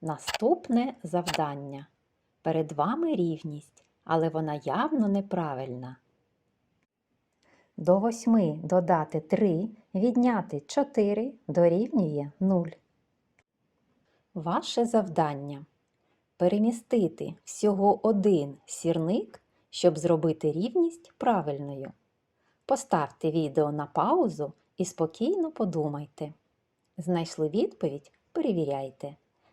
Наступне завдання. Перед вами рівність, але вона явно неправильна. До 8 додати 3, відняти 4 дорівнює 0. Ваше завдання перемістити всього один сірник, щоб зробити рівність правильною. Поставте відео на паузу і спокійно подумайте. Знайшли відповідь? Перевіряйте.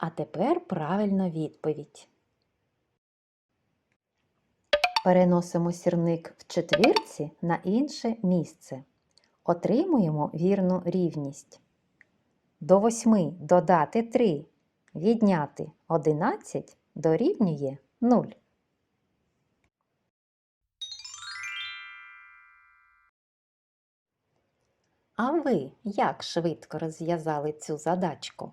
А тепер правильна відповідь. Переносимо сірник в четвірці на інше місце. Отримуємо вірну рівність. До 8 додати 3, відняти 11 дорівнює 0. А ви як швидко розв'язали цю задачку?